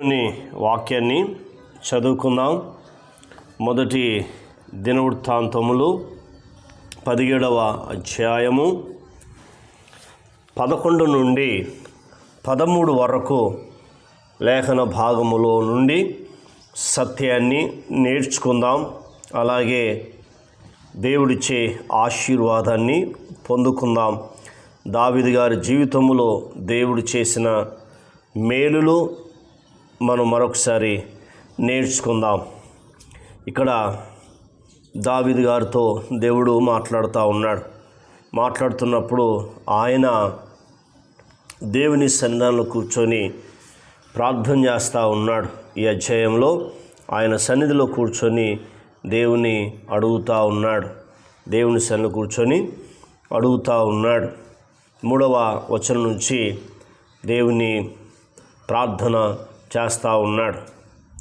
దేవుని వాక్యాన్ని చదువుకుందాం. మొదటి దినవృత్తాంతములు పదిహేడవ అధ్యాయము పదకొండు నుండి పదమూడు వరకు లేఖన భాగములో నుండి సత్యాన్ని నేర్చుకుందాం. అలాగే దేవుడిచ్చే ఆశీర్వాదాన్ని పొందుకుందాం. దావిది గారి జీవితంలో దేవుడు చేసిన మేలులు మనం మరొకసారి నేర్చుకుందాం. ఇక్కడ దావిది గారితో దేవుడు మాట్లాడుతూ ఉన్నాడు. మాట్లాడుతున్నప్పుడు ఆయన దేవుని సన్నిధానంలో కూర్చొని ప్రార్థన చేస్తూ ఉన్నాడు. ఈ అధ్యాయంలో ఆయన సన్నిధిలో కూర్చొని దేవుని అడుగుతూ ఉన్నాడు. దేవుని సన్నిధిలో కూర్చొని అడుగుతూ ఉన్నాడు. మూడవ వచనం నుంచి దేవుని ప్రార్థన చేస్తూ ఉన్నాడు.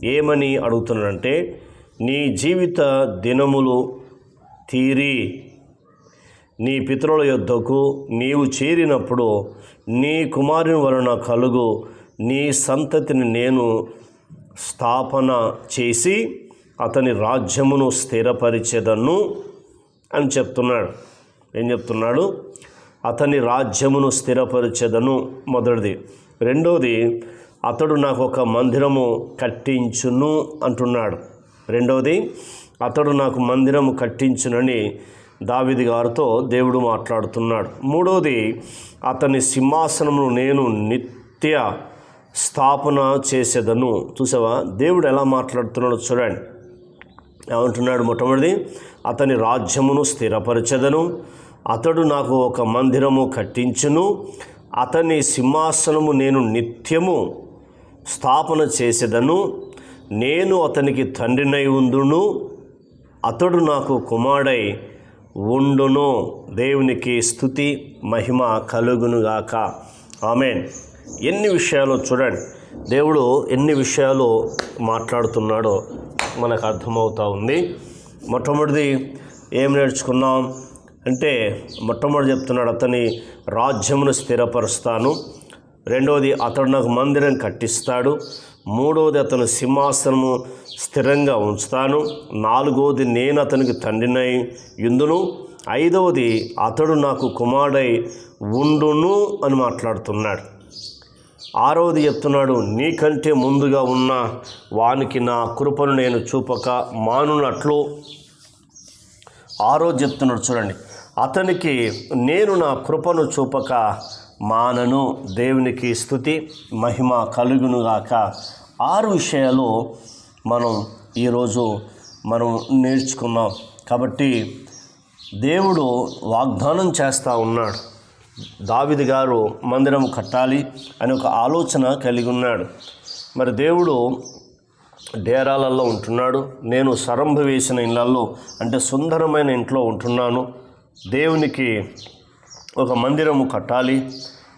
ఏమని అడుగుతున్నాడంటే నీ జీవిత దినములు తీరి నీ పితరుల యొద్దకు నీవు చేరినప్పుడు నీ కుమారుని వలన కలుగు నీ సంతతిని నేను స్థాపన చేసి అతని రాజ్యమును స్థిరపరిచేదన్ను అని చెప్తున్నాడు. ఏం చెప్తున్నాడు? అతని రాజ్యమును స్థిరపరిచేదను మొదటిది. రెండోది అతడు నాకు ఒక మందిరము కట్టించును అంటున్నాడు. రెండవది అతడు నాకు మందిరము కట్టించునని దావిది గారితో దేవుడు మాట్లాడుతున్నాడు. మూడవది అతని సింహాసనమును నేను నిత్య స్థాపన చేసేదను. చూసావా? దేవుడు ఎలా మాట్లాడుతున్నాడో చూడండి. ఏమంటున్నాడు మొట్టమొదటిది అతని రాజ్యమును స్థిరపరచదను. అతడు నాకు ఒక మందిరము కట్టించును. అతని సింహాసనము నేను నిత్యము స్థాపన చేసేదను. నేను అతనికి తండ్రినై ఉండును. అతడు నాకు కుమారుడై ఉండును. దేవునికి స్థుతి మహిమ కలుగునుగాక ఆమెన్. ఎన్ని విషయాలు చూడండి. దేవుడు ఎన్ని విషయాలు మాట్లాడుతున్నాడో మనకు అర్థమవుతూ ఉంది. మొట్టమొదటిది ఏం నేర్చుకున్నాం? అంటే మొట్టమొదటి చెప్తున్నాడు అతని రాజ్యమును స్థిరపరుస్తాను. రెండవది అతడు నాకు మందిరం కట్టిస్తాడు. మూడవది అతను సింహాసనము స్థిరంగా ఉంచుతాను. నాలుగవది నేను అతనికి తండ్రినై ఇందును ఐదవది అతడు నాకు కుమారుడై ఉండును అని మాట్లాడుతున్నాడు. ఆరవది చెప్తున్నాడు నీకంటే ముందుగా ఉన్న వానికి నా కృపను నేను చూపక మానునట్లు. ఆరో చెప్తున్నాడు చూడండి అతనికి నేను నా కృపను చూపక మానను దేవునికి స్థుతి మహిమ కలుగునుగాక. ఆరు విషయాలు మనం ఈరోజు మనం నేర్చుకున్నాం. కాబట్టి దేవుడు వాగ్దానం చేస్తూ ఉన్నాడు. దావిది గారు మందిరం కట్టాలి అని ఒక ఆలోచన కలిగి ఉన్నాడు. మరి దేవుడు డేరాలలో ఉంటున్నాడు. నేను సరంభ వేసిన ఇళ్ళలో అంటే సుందరమైన ఇంట్లో ఉంటున్నాను. దేవునికి ఒక మందిరము కట్టాలి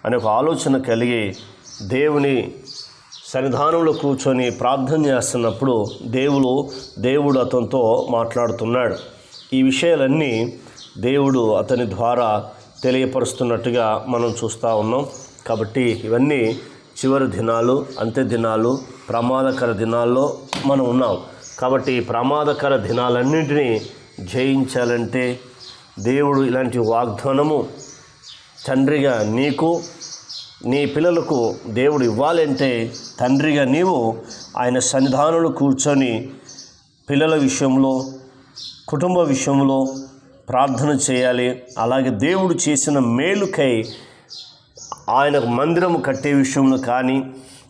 అనే ఒక ఆలోచన కలిగి దేవుని సన్నిధానంలో కూర్చొని ప్రార్థన చేస్తున్నప్పుడు దేవుడు దేవుడు అతనితో మాట్లాడుతున్నాడు. ఈ విషయాలన్నీ దేవుడు అతని ద్వారా తెలియపరుస్తున్నట్టుగా మనం చూస్తూ ఉన్నాం. కాబట్టి ఇవన్నీ చివరి దినాలు అంత్య దినాలు ప్రమాదకర దినాల్లో మనం ఉన్నాం. కాబట్టి ఈ ప్రమాదకర దినాలన్నింటినీ జయించాలంటే దేవుడు ఇలాంటి వాగ్దానము తండ్రిగా నీకు నీ పిల్లలకు దేవుడు ఇవ్వాలంటే తండ్రిగా నీవు ఆయన సన్నిధానంలో కూర్చొని పిల్లల విషయంలో కుటుంబ విషయంలో ప్రార్థన చేయాలి. అలాగే దేవుడు చేసిన మేలుకై ఆయనకు మందిరము కట్టే విషయంలో కానీ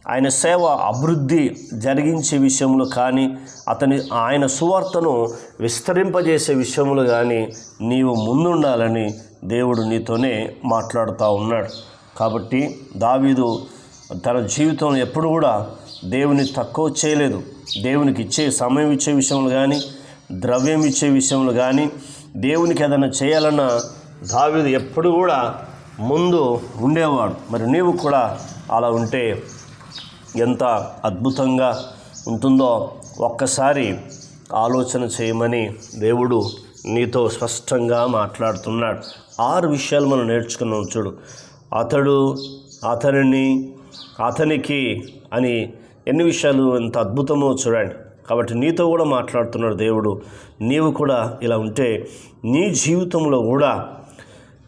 ఆయన సేవ అభివృద్ధి జరిగించే విషయంలో కానీ అతని ఆయన సువార్తను విస్తరింపజేసే విషయంలో కానీ నీవు ముందుండాలని దేవుడు నీతోనే మాట్లాడుతూ ఉన్నాడు. కాబట్టి దావీదు తన జీవితం ఎప్పుడు కూడా దేవుని తక్కువ చేయలేదు. దేవునికి ఇచ్చే సమయం ఇచ్చే విషయంలో కానీ ద్రవ్యం ఇచ్చే విషయంలో కానీ దేవునికి ఏదైనా చేయాలన్న దావీదు ఎప్పుడు కూడా ముందు ఉండేవాడు. మరి నీవు కూడా అలా ఉంటే ఎంత అద్భుతంగా ఉంటుందో ఒక్కసారి ఆలోచన చేయమని దేవుడు నీతో స్పష్టంగా మాట్లాడుతున్నాడు. ఆరు విషయాలు మనం నేర్చుకున్నాం చూడు. అతడు అతనిని అతనికి అని ఎన్ని విషయాలు ఎంత అద్భుతమో చూడండి. కాబట్టి నీతో కూడా మాట్లాడుతున్నాడు దేవుడు. నీవు కూడా ఇలా ఉంటే నీ జీవితంలో కూడా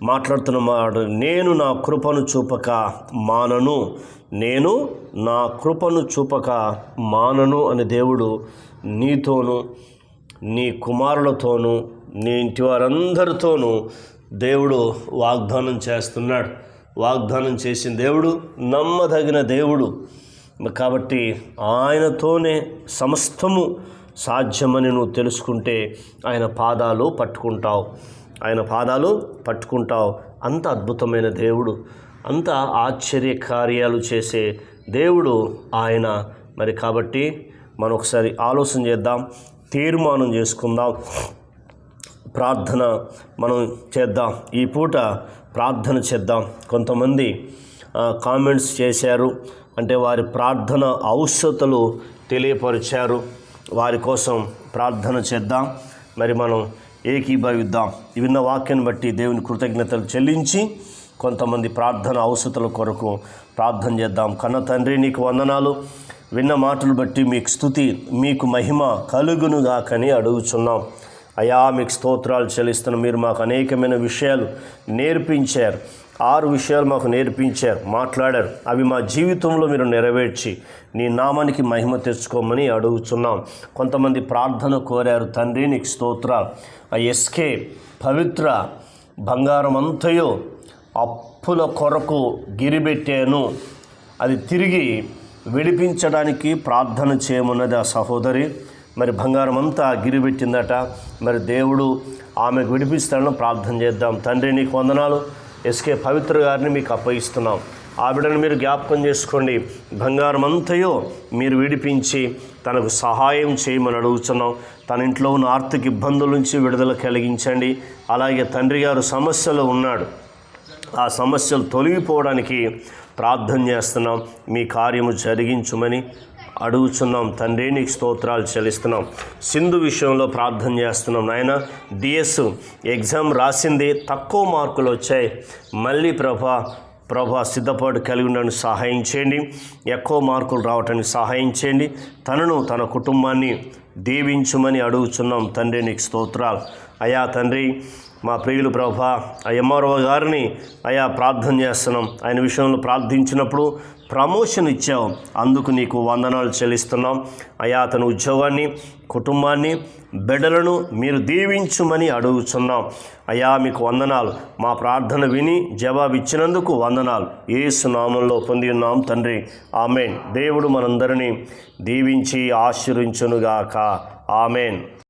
మాట్లాడుతున్న మాట నేను నా కృపను చూపక మానను. నేను నా కృపను చూపక మానను అని దేవుడు నీతోనూ నీ కుమారులతోనూ నీ ఇంటి వారందరితోనూ దేవుడు వాగ్దానం చేస్తున్నాడు. వాగ్దానం చేసిన దేవుడు నమ్మదగిన దేవుడు. కాబట్టి ఆయనతోనే సమస్తము సాధ్యమని నువ్వు తెలుసుకుంటే ఆయన పాదాలు పట్టుకుంటావు. ఆయన పాదాలు పట్టుకుంటావు. అంత అద్భుతమైన దేవుడు. అంత ఆశ్చర్య కార్యాలు చేసే దేవుడు ఆయన. మరి కాబట్టి మనం ఒకసారి ఆలోచన చేద్దాం తీర్మానం చేసుకుందాం ప్రార్థన మనం చేద్దాం. ఈ పూట ప్రార్థన చేద్దాం. కొంతమంది కామెంట్స్ చేశారు. అంటే వారి ప్రార్థన ఔషధలు తెలియపరిచారు. వారి కోసం ప్రార్థన చేద్దాం. మరి మనం ఏకీభవిద్దాం. విన్న వాక్యాన్ని బట్టి దేవుని కృతజ్ఞతలు చెల్లించి కొంతమంది ప్రార్థన ఔషధల కొరకు ప్రార్థన చేద్దాం. కన్న తండ్రి నీకు వందనాలు. విన్న మాటలు బట్టి మీకు స్థుతి మీకు మహిమ కలుగునుగాకని అడుగుచున్నాం. అయా మీకు స్తోత్రాలు చెల్లిస్తున్న మీరు మాకు అనేకమైన విషయాలు నేర్పించారు. ఆరు విషయాలు మాకు నేర్పించారు మాట్లాడారు. అవి మా జీవితంలో మీరు నెరవేర్చి నీ నామానికి మహిమ తెచ్చుకోమని అడుగుతున్నాం కొంతమంది ప్రార్థన కోరారు తండ్రి నీకు స్తోత్ర ఆ ఎస్కే పవిత్ర బంగారం అంతయో అప్పుల కొరకు గిరిబెట్టాను. అది తిరిగి విడిపించడానికి ప్రార్థన చేయమన్నది ఆ సహోదరి. మరి బంగారం అంతా గిరిబెట్టిందట. మరి దేవుడు ఆమెకు విడిపిస్తాడని ప్రార్థన చేద్దాం. తండ్రి నీకు వందనాలు. ఎస్కే పవిత్ర గారిని మీకు అప్పగిస్తున్నాం. ఆ మీరు జ్ఞాపకం చేసుకోండి. బంగారం అంతయో మీరు విడిపించి తనకు సహాయం చేయమని అడుగుతున్నాం. తన ఇంట్లో ఉన్న ఆర్థిక ఇబ్బందుల నుంచి విడుదల కలిగించండి. అలాగే తండ్రి గారు సమస్యలో ఉన్నాడు. ఆ సమస్యలు తొలగిపోవడానికి ప్రార్థన చేస్తున్నాం. మీ కార్యము జరిగించుమని అడుగుచున్నాం. తండ్రి నీకు స్తోత్రాలు చెల్లిస్తున్నాం. సింధు విషయంలో ప్రార్థన చేస్తున్నాం. నాయన డిఎస్ ఎగ్జామ్ రాసింది తక్కువ మార్కులు వచ్చాయి. మళ్ళీ ప్రభా ప్రభా సిద్ధపాటు కలిగి ఉండడానికి సహాయం చేయండి. ఎక్కువ మార్కులు రావటానికి సహాయం చేయండి. తనను తన కుటుంబాన్ని దీవించుమని అడుగుచున్నాం తండ్రి నీకు స్తోత్రాలు. అయా తండ్రి మా ప్రియులు ప్రభా ఆ ఎంఆర్ఓ గారిని అయా ప్రార్థన చేస్తున్నాం. ఆయన విషయంలో ప్రార్థించినప్పుడు ప్రమోషన్ ఇచ్చావు. అందుకు నీకు వందనాలు చెల్లిస్తున్నాం. అయా అతని ఉద్యోగాన్ని కుటుంబాన్ని బిడ్డలను మీరు దీవించుమని అడుగుచున్నాం. అయా మీకు వందనాలు. మా ప్రార్థన విని జవాబిచ్చినందుకు వందనాలు. ఏసు నామంలో పొంది ఉన్నాం తండ్రి. ఆమెన్. దేవుడు మనందరినీ దీవించి ఆశీర్వించునుగాక. ఆమెన్.